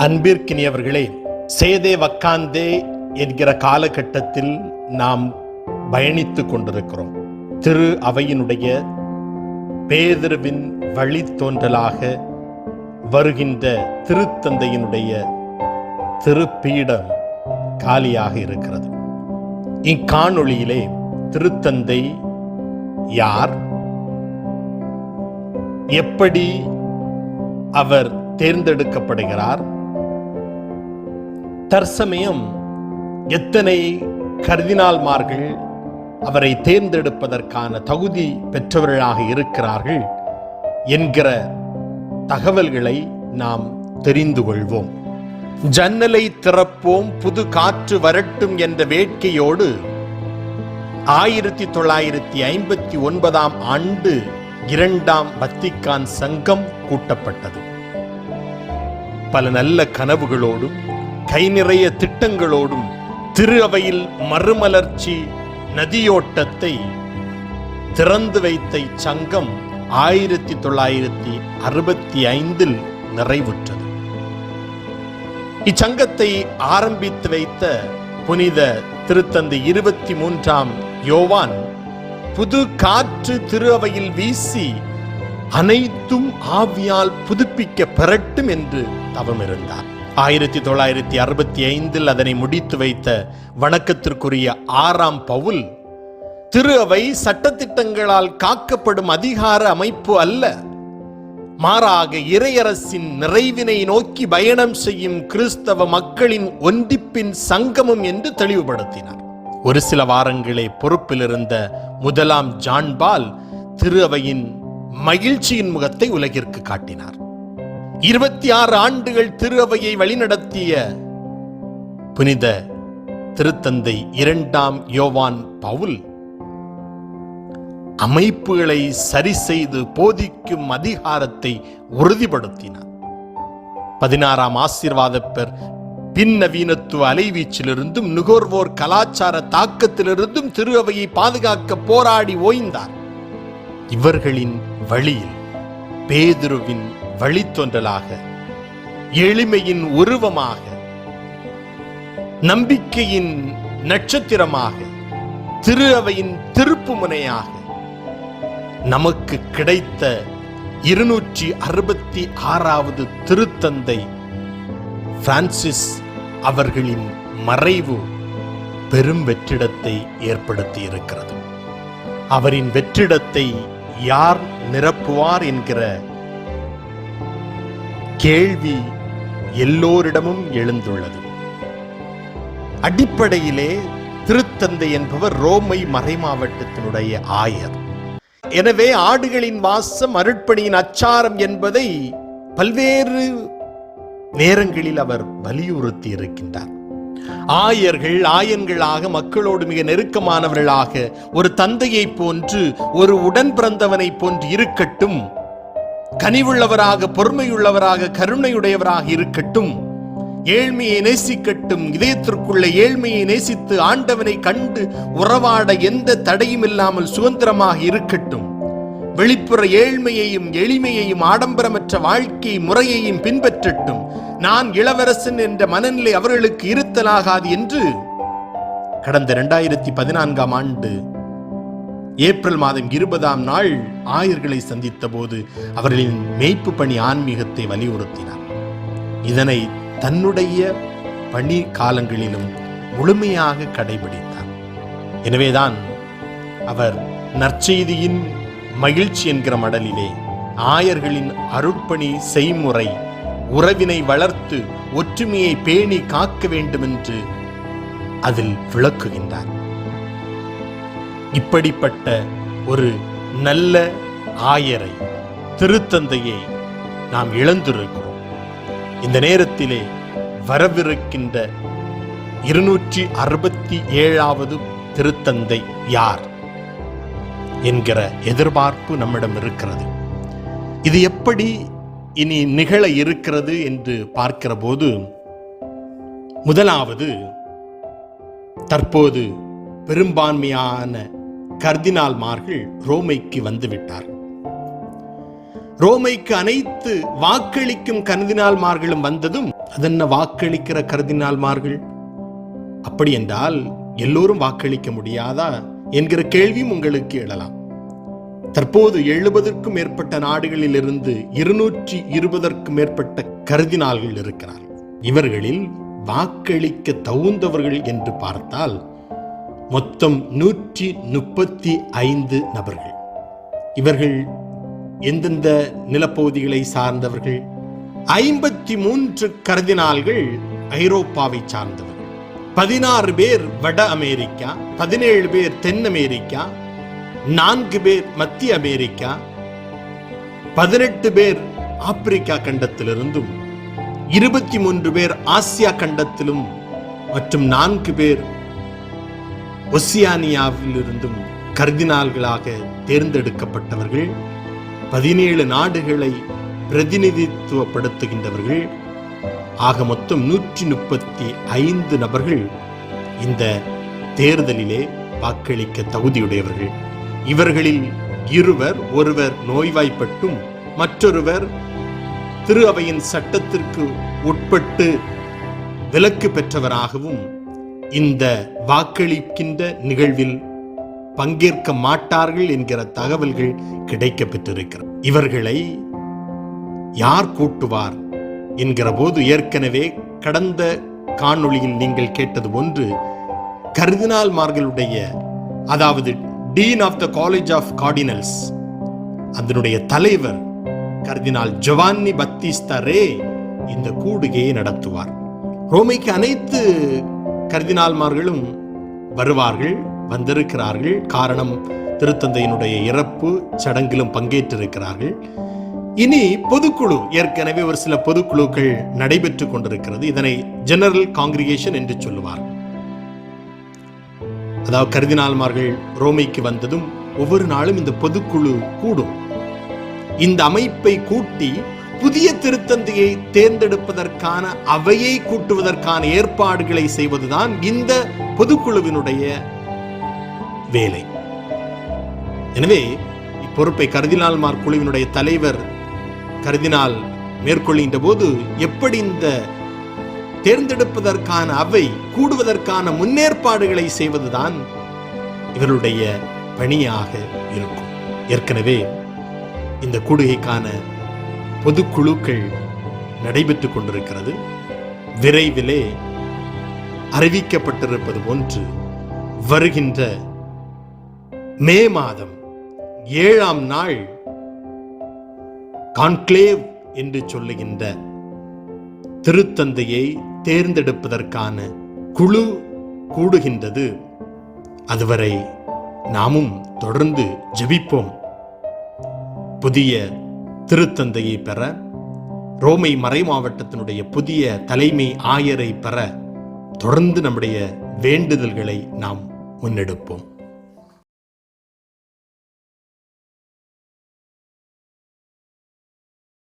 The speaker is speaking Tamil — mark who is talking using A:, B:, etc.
A: அன்பிற்கினியவர்களே சேதே வக்காந்தே என்கிற காலகட்டத்தில் நாம் பயணித்துக் கொண்டிருக்கிறோம். திரு அவையினுடைய பேதருவின் வழித்தோன்றலாக வருகின்ற திருத்தந்தையினுடைய திருப்பீடம் காலியாக இருக்கிறது. இக்காணொளியிலே திருத்தந்தை யார்? எப்படி அவர் தேர்ந்தெடுக்கப்படுகிறார்? தற்சமயம் எத்தனை கர்தினால்மார்கள் அவரை தேர்ந்தெடுப்பதற்கான தகுதி பெற்றவர்களாக இருக்கிறார்கள் என்கிற தகவல்களை நாம் தெரிந்து கொள்வோம். ஜன்னலை திறப்போம் புது காற்று வரட்டும் என்ற வேட்கையோடு ஆயிரத்தி தொள்ளாயிரத்தி ஐம்பத்தி ஒன்பதாம் ஆண்டு இரண்டாம் வத்திக்கான் சங்கம் கூட்டப்பட்டது. பல நல்ல கனவுகளோடும் கை நிறைய திட்டங்களோடும் திரு அவையில் மறுமலர்ச்சி நதியோட்டத்தை திறந்து வைத்த இச்சங்கம் ஆயிரத்தி தொள்ளாயிரத்தி அறுபத்தி ஐந்தில் நிறைவுற்றது. இச்சங்கத்தை ஆரம்பித்து வைத்த புனித திருத்தந்தை இருபத்தி மூன்றாம் யோவான் புது காற்று திரு அவையில் வீசி அனைத்தும் ஆவியால் புதுப்பிக்க பெறட்டும் என்று தவமிருந்தார். ஆயிரத்தி தொள்ளாயிரத்தி அறுபத்தி ஐந்தில் அதனை முடித்து வைத்த வணக்கத்திற்குரிய ஆறாம் பவுல் திரு அவை சட்டத்திட்டங்களால் காக்கப்படும் அதிகார அமைப்பு அல்ல. மாறாக இறையரசின் நிறைவினை நோக்கி பயணம் செய்யும் கிறிஸ்தவ மக்களின் ஒன்றிப்பின் சங்கமம் என்று தெளிவுபடுத்தினார். ஒரு சில வாரங்களே பொறுப்பில் இருந்த முதலாம் ஜான்பால் திரு அவையின் மகிழ்ச்சியின் முகத்தை உலகிற்கு காட்டினார். இருபத்தி ஆறு ஆண்டுகள் திரு அவையை வழிநடத்திய புனித திருத்தந்தை இரண்டாம் யோவான் பவுல் அமைப்புகளை சரி செய்து போதிக்கும் அதிகாரத்தை உறுதிப்படுத்தினார். பதினாறாம் ஆசீர்வாத பெர் பின்னவீனத்துவ அலைவீச்சிலிருந்தும் நுகர்வோர் கலாச்சார தாக்கத்திலிருந்தும் திரு அவையை பாதுகாக்க போராடி ஓய்ந்தார். இவர்களின் வழியில் பேதுருவின் வழித்தோன்றலாக எளிமையின் உருவமாக நம்பிக்கையின் நட்சத்திரமாக திரு அவையின் திருப்பு முனையாக நமக்கு கிடைத்த இருநூற்றி அறுபத்தி ஆறாவது திருத்தந்தை பிரான்சிஸ் அவர்களின் மறைவு பெரும் வெற்றிடத்தை ஏற்படுத்தி இருக்கிறது அவரின் வெற்றிடத்தை யார் நிரப்புவார் என்கிற கேள்வி எல்லோரிடமும் எழுந்துள்ளது. அடிப்படையிலே திருத்தந்தை என்பவர் ரோமை மறைமாவட்டத்தினுடைய ஆயர். எனவே ஆடுகளின் வாசம் அருட்பணியின் அச்சாரம் என்பதை பல்வேறு நேரங்களில் அவர் வலியுறுத்தி இருக்கின்றார் ஆயர்கள் ஆயன்களாக மக்களோடு மிக நெருக்கமானவர்களாக ஒரு தந்தையை போன்று ஒரு உடன் பிறந்தவனை போன்று இருக்கட்டும் கனிவுள்ளவராக பொறுமையுள்ளவராக கருணையுடையவராக இருக்கட்டும். ஏழ்மையை நேசிக்கட்டும். இதயத்திற்குள்ள ஏழ்மையை நேசித்து ஆண்டவனை கண்டு உறவாட எந்த தடையும் இல்லாமல் சுதந்திரமாக இருக்கட்டும். வெளிப்புற ஏழ்மையையும் எளிமையையும் ஆடம்பரமற்ற வாழ்க்கை முறையையும் பின்பற்றட்டும். நான் இளவரசன் என்ற மனநிலை அவர்களுக்கு இருத்தலாகாது என்று கடந்த இரண்டாயிரத்தி பதினான்காம் ஆண்டு ஏப்ரல் மாதம் இருபதாம் நாள் ஆயர்களை சந்தித்த போது அவர்களின் மேய்ப்பு பணி ஆன்மீகத்தை வலியுறுத்தினார். இதனை தன்னுடைய பணி காலங்களிலும் முழுமையாக கடைபிடித்தார். எனவேதான் அவர் நற்செய்தியின் மகிழ்ச்சி என்கிற மடலிலே ஆயர்களின் அருட்பணி செய்முறை உறவினை வளர்த்து ஒற்றுமையை பேணி காக்க வேண்டும் என்று அதில் விளக்குகின்றார். இப்படிப்பட்ட ஒரு நல்ல ஆயரை திருத்தந்தையை நாம் இழந்திருக்கிறோம். இந்த நேரத்திலே வரவிருக்கின்ற இருநூற்றி அறுபத்தி ஏழாவது திருத்தந்தை யார் என்கிற எதிர்பார்ப்பு நம்மிடம் இருக்கிறது. இது எப்படி இனி நிகழ இருக்கிறது என்று பார்க்கிற போது முதலாவது தற்போது பெரும்பான்மையான கர்தினால்மார்கள் ரோமைக்கு வந்துவிட்டார். ரோமைக்கு அனைத்து வாக்களிக்கும் கர்தினால்மார்களும் வந்ததும் அதென்ன வாக்களிக்கிற கர்தினால்மார்கள்? அப்படி என்றால் எல்லோரும் வாக்களிக்க முடியாதா என்கிற கேள்வியும் உங்களுக்கு எழலாம். தற்போது எழுபதற்கும் மேற்பட்ட நாடுகளில் இருந்து இருநூற்றி இருபதற்கும் மேற்பட்ட கருதினால்கள் இருக்கிறார் இவர்களில் வாக்களிக்க தகுந்தவர்கள் என்று பார்த்தால் மொத்தம் நூற்றி முப்பத்தி ஐந்து நபர்கள். இவர்கள் எந்தெந்த நிலப்பகுதிகளை சார்ந்தவர்கள்? ஐம்பத்தி மூன்று கருதினால்கள் ஐரோப்பாவை சார்ந்தவர்கள். பதினாறு பேர் வட அமெரிக்கா பதினேழு பேர் தென் அமெரிக்கா நான்கு பேர் மத்திய அமெரிக்கா பதினெட்டு பேர் ஆப்பிரிக்கா கண்டத்திலிருந்தும் இருபத்தி மூன்று பேர் ஆசியா கண்டத்திலும் மற்றும் நான்கு பேர் ஒசியானியாவிலிருந்தும் கர்தினால்களாக தேர்ந்தெடுக்கப்பட்டவர்கள் பதினேழு நாடுகளை பிரதிநிதித்துவப்படுத்துகின்றவர்கள் ஆக மொத்தம் நூற்றி முப்பத்தி ஐந்து நபர்கள் இந்த தேர்தலிலே வாக்களிக்க தகுதியுடையவர்கள். இவர்களில் இருவர் ஒருவர் நோய்வாய்ப்பட்டும் மற்றொருவர் திரு அவையின் சட்டத்திற்கு உட்பட்டு விலக்கு பெற்றவராகவும் இந்த வாக்களிக்கின்ற நிகழ்வில் பங்கேற்க மாட்டார்கள் என்கிற தகவல்கள் கிடைக்க பெற்றிருக்கிறது இவர்களை யார் கூட்டுவார் என்கிற போது ஏற்கனவே கடந்த காணொளியில் நீங்கள் கேட்டது ஒன்று கர்தினால்மார்களுடைய அதாவது dean of the college of cardinals அதனுடைய தலைவர் கர்தினால் ஜவான்னி பத்திஸ்தரே இந்த கூடுகையை நடத்துவார். ரோமைக்கு அனைத்து கர்தினால்மார்களும் வருவார்கள் வந்திருக்கிறார்கள். காரணம் திருத்தந்தையினுடைய இறப்பு சடங்கிலும் பங்கேற்றிருக்கிறார்கள். இனி பொதுக்குழு ஏற்கனவே ஒரு சில பொதுக்குழுக்கள் நடைபெற்றுக் கொண்டிருக்கிறது. இதனை ஜெனரல் காங்கிரிகேஷன் என்று சொல்லுவார். அதாவது கருதினால்மார்கள் ரோமைக்கு வந்ததும் ஒவ்வொரு நாளும் இந்த பொதுக்குழு கூடும். இந்த அமைப்பை கூட்டி புதிய திருத்தந்தையை தேர்ந்தெடுப்பதற்கான அவையை கூட்டுவதற்கான ஏற்பாடுகளை செய்வதுதான் இந்த பொதுக்குழுவினுடைய வேலை. எனவே இப்பொறுப்பை கருதினால்மார் குழுவினுடைய தலைவர் கருதினால் மேற்கொள்கின்ற போது எப்படி இந்த தேர்ந்தெடுப்பதற்கான அவை கூடுவதற்கான முன்னேற்பாடுகளை செய்வதுதான் இவருடைய பணியாக இருக்கும். ஏற்கனவே இந்த கூடுகைக்கான பொதுக்குழுக்கள் நடைபெற்றுக் கொண்டிருக்கிறது. விரைவிலே அறிவிக்கப்பட்டிருப்பது போன்று வருகின்ற மே மாதம் ஏழாம் நாள் கான்க்ளேவ் என்று சொல்லுகின்ற திருத்தந்தையை தேர்ந்தெடுப்பதற்கான குழு கூடுகின்றது. அதுவரை நாமும் தொடர்ந்து ஜெபிப்போம். புதிய திருத்தந்தையை பெற ரோமை மறை மாவட்டத்தினுடைய புதிய தலைமை ஆயரை பெற தொடர்ந்து நம்முடைய வேண்டுதல்களை நாம் முன்னெடுப்போம்.